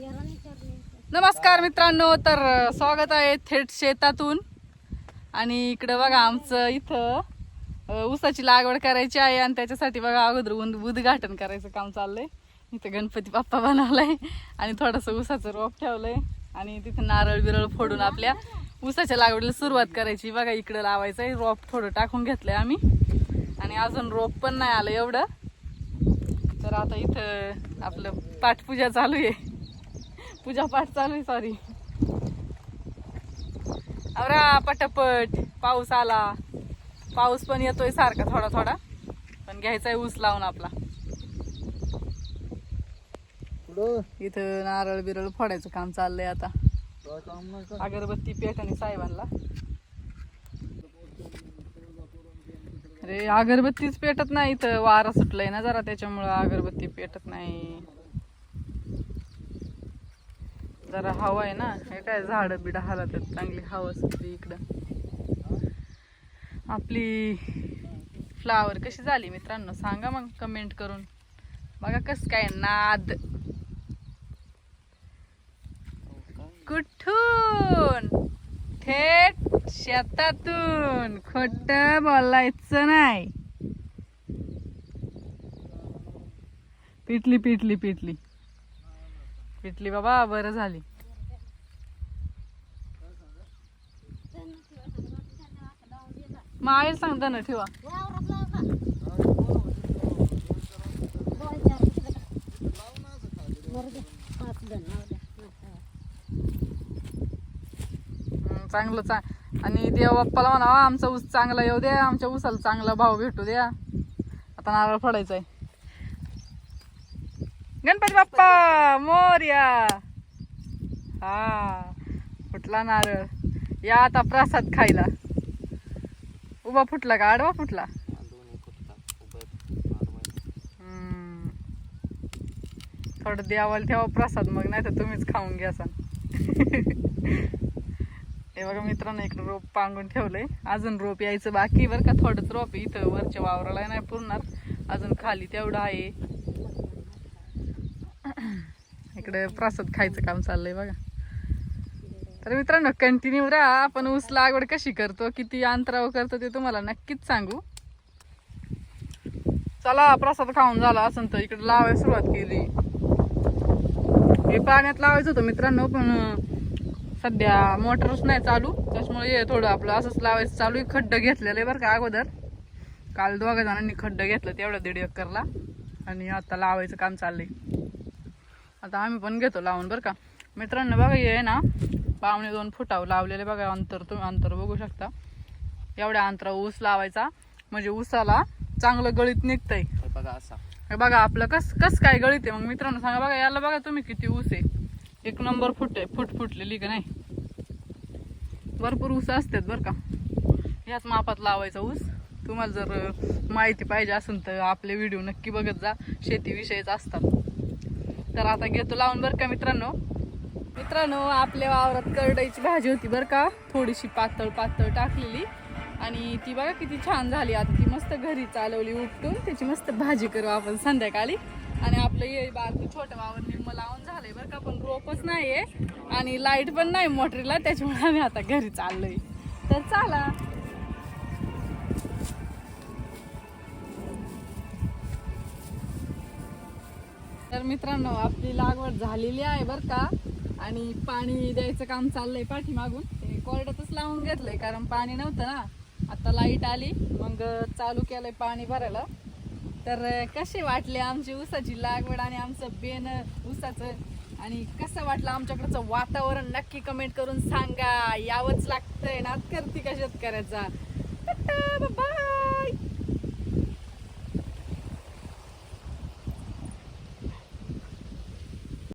नमस्कार मित्रांनो तर स्वागत आहे थेट शेतातून. आणि इकडं बघा आमचं इथं ऊसाची लागवड करायची आहे आणि त्याच्यासाठी बघा अगोदर उद उद्घाटन करायचं काम चाललंय. इथं गणपती बाप्पा बनवलाय आणि थोडंसं ऊसाचं रोप ठेवलंय. आणि तिथं नारळ बिरळ फोडून आपल्या ऊसाच्या लागवडीला सुरुवात करायची. बघा इकडं लावायचं आहे रोप थोडं टाकून घेतलंय आम्ही. आणि अजून रोप पण नाही आलं एवढं. तर आता इथं आपलं पाठपूजा चालू आहे. पूजा पाठ चालू आहे सॉरी आवरा पटापट. पाऊस आला. पाऊस पण येतोय सारखा थोडा थोडा. पण घ्यायचा आहे ऊस लावून आपला. इथं नारळ बिरळ फोडायचं काम चाललंय आता. अगरबत्ती पेट आणि साहेबांना अरे अगरबत्तीच पेटत नाही इथं. वारा सुटलाय ना जरा त्याच्यामुळं अगरबत्ती पेटत नाही. जरा हवा आहे ना हे काय झाड बिड हालत चांगली हवा सुटली इकडं. आपली फ्लावर कशी झाली मित्रांनो? सांगा मग कमेंट करून. बघा कस काय नाद. कुठून? थेट शेतातून. खोट बोलायचं नाही. पिटली पिटली पिटली. पिटली बाबा बरं झाली. माईल सांगता ना ठेवा. चांगलं चांग आणि देव बाप्पाला म्हणावा आमचा ऊस चांगला येऊ द्या आमच्या ऊसाला चांगला भाव भेटू द्या. आता नारळ फोडायचा आहे गणपती बाप्पा मोर्या. हा फुटला नारळ. या आता प्रसाद खायला. उभा फुटला का? आडवा फुटला. थोडं देवाला ठेवा प्रसाद मग नाही तर तुम्हीच खाऊन घ्या हे बघा मित्रांनो इकडे रोप पांगून ठेवलंय. अजून रोप यायचं बाकी बरं का. थोडंच रोप इथं वरच्या वावराला नाही पुरणार. अजून खाली तेवढं आहे. इकडे प्रसाद खायचं काम चाललंय बघा. तर मित्रांनो कंटिन्यू राहा. आपण ऊस लागवड कशी करतो किती अंतरावर करतो ते तुम्हाला नक्कीच सांगू. चला प्रसाद खाऊन झाला असं तर इकडे लावायला सुरुवात केली. हे पाण्यात लावायचं होतं मित्रांनो पण सध्या मोटरच नाही चालू. त्याच्यामुळे हे थोडं आपलं असंच लावायचं चालू आहे. खड्डं घेतलेलं आहे बरं का अगोदर. काल दोघा जणांनी खड्डं घेतलं तेवढं दीड एकरला. आणि आता लावायचं काम चाललंय. आता आम्ही पण घेतो लावून बरं का. मित्रांनो बघा हे आहे ना पावणे दोन फुटावर लावलेले बघा अंतर तुम्ही अंतर बघू शकता. एवढ्या अंतरा ऊस लावायचा. म्हणजे ऊसाला चांगलं गळीत निघतंय. बघा असा. हे बघा आपलं कस कस काय गळीत आहे. मग मित्रांनो सांगा बघा याला बघा तुम्ही किती ऊस आहे. एक नंबर फुट आहे. फुट फुटलेली का नाही? भरपूर ऊस असतात बरं का. ह्याच मापात लावायचा ऊस. तुम्हाला जर माहिती पाहिजे असेल तर आपले व्हिडिओ नक्की बघत जा. शेतीविषयीच असतात. तर आता घेतो लावून बरं का मित्रांनो. मित्रांनो आपल्या वावरात करडईची भाजी होती बरं का. थोडीशी पातळ पातळ टाकलेली. आणि ती बघा किती छान झाली. आता ती मस्त घरी चालवली उपटून. त्याची मस्त भाजी करू आपण संध्याकाळी. आणि आपलं ये बारकं छोटं वावर निम्म लावून झालंय बरं का. पण रोपच नाहीये आणि लाइट पण नाही मोटरीला. त्याच्यामुळे आम्ही आता घरी चाललोय. तर चला. तर मित्रांनो आपली लागवड झालेली आहे बरं का. आणि पाणी द्यायचं काम चाललंय पाठीमागून. ते कोरड्यातच लावून घेतलंय कारण पाणी नव्हतं ना. आता लाइट आली मग चालू केलंय पाणी भरायला. तर कसे वाटले आमची ऊसाची लागवड आणि आमचं बेन ऊसाचं? आणि कसं वाटलं आमच्याकडचं वातावरण? नक्की कमेंट करून सांगा. यावंच लागतंय नात करती का शेतकऱ्याचा? बाबा!